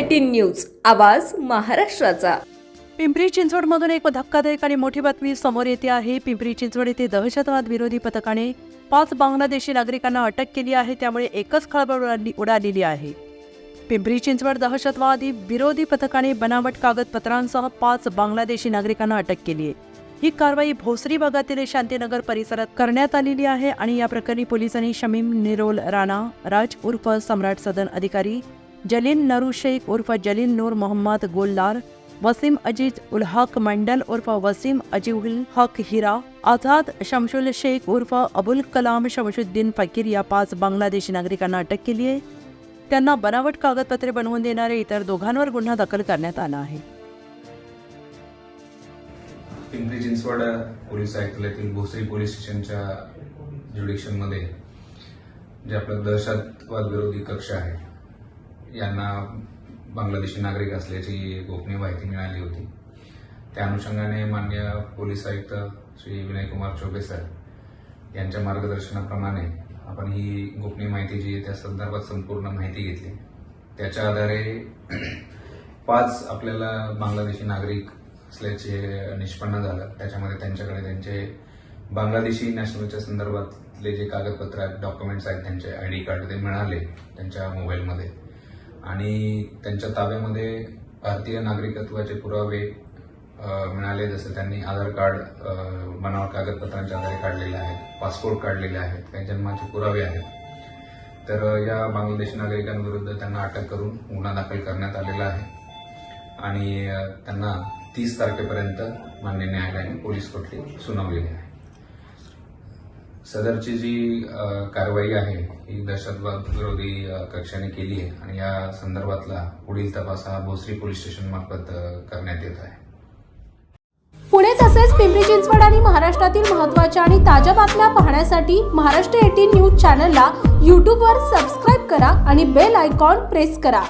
Eighteen news आवाज महाराष्ट्राचा. पिंपरी चिंचवडमधून एक धक्कादायक आणि मोठी बातमी समोर येते आहे. पिंपरी चिंचवड येथे दहशतवाद विरोधी पथकाने पाच बांगलादेशी नागरिकांना अटक केली आहे त्यामुळे एकच खळबळ उडालेली आहे. पिंपरी चिंचवड दहशतवादी विरोधी पथकाने बनावट कागदपत्रांसह पाच बांगलादेशी नागरिकांना अटक केली आहे. ही कारवाई भोसरी भागातील शांतीनगर परिसरात करण्यात आलेली आहे आणि या प्रकरणी पोलिसांनी शमीम निरोल राणा राज उर्फ सम्राट सदन अधिकारी जलीन नरू शेख उर्फ जलीन नूर मोहम्मद गोल्लार वसीम अजीज उल हक मंडल उर्फ वसीम अजीउल हक हिरा आझाद शमशुल शेख उर्फ अबुल कलाम शमशुद्दीन फकीर या पाच बांगलादेशी नागरिकांना अटक केली आहे. त्यांना बनावट कागदपत्रे बनवून देणारे इतर दोघांवर गुन्हा दाखल करण्यात आला आहे. पिंपरी चिंचवाडा पोलीस आयुक्तालयातील भोसरी पोलीस स्टेशनच्या ज्युडिक्शनमध्ये जे आपलं दहशतवाद विरोधी कक्ष आहे यांना बांगलादेशी नागरिक असल्याची गोपनीय माहिती मिळाली होती. त्या अनुषंगाने मान्य पोलीस आयुक्त श्री विनयकुमार चौबे सर यांच्या मार्गदर्शनाप्रमाणे आपण ही गोपनीय माहिती जी आहे त्या संदर्भात संपूर्ण माहिती घेतली. त्याच्या आधारे पाच आपल्याला बांगलादेशी नागरिक असल्याचे निष्पन्न झालं. त्याच्यामध्ये त्यांच्याकडे त्यांचे बांगलादेशी नॅशनलच्या संदर्भातले जे कागदपत्र आहेत डॉक्युमेंट्स आहेत त्यांचे आय डी कार्ड ते मिळाले त्यांच्या मोबाईलमध्ये. आणि त्यांच्या ताब्यामध्ये भारतीय नागरिकत्वाचे पुरावे मिळाले जसं त्यांनी आधार कार्ड बनावट कागदपत्रांच्या आधारे काढलेले आहेत पासपोर्ट काढलेले आहेत काही जन्माचे पुरावे आहेत. तर या बांगलादेशी नागरिकांविरुद्ध त्यांना अटक करून गुन्हा दाखल करण्यात आलेला आहे. आणि त्यांना तीस तारखेपर्यंत मान्य न्यायालयाने पोलीस कोठडी सुनावलेली आहे. सदरची जी कारवाई आहे ही दहशतवाद विरोधी कक्षाने केली आहे आणि या संदर्भातला पुढील तपास हा भोसरी पोलीस स्टेशन मार्फत करण्यात येत आहे. पुणे तसेच पिंपरी चिंचवड आणि महाराष्ट्रातील महत्त्वाच्या आणि ताज्या बातम्या पाहण्यासाठी महाराष्ट्र एटीन न्यूज चॅनलला यूट्यूबवर सबस्क्राईब करा आणि बेल आयकॉन प्रेस करा.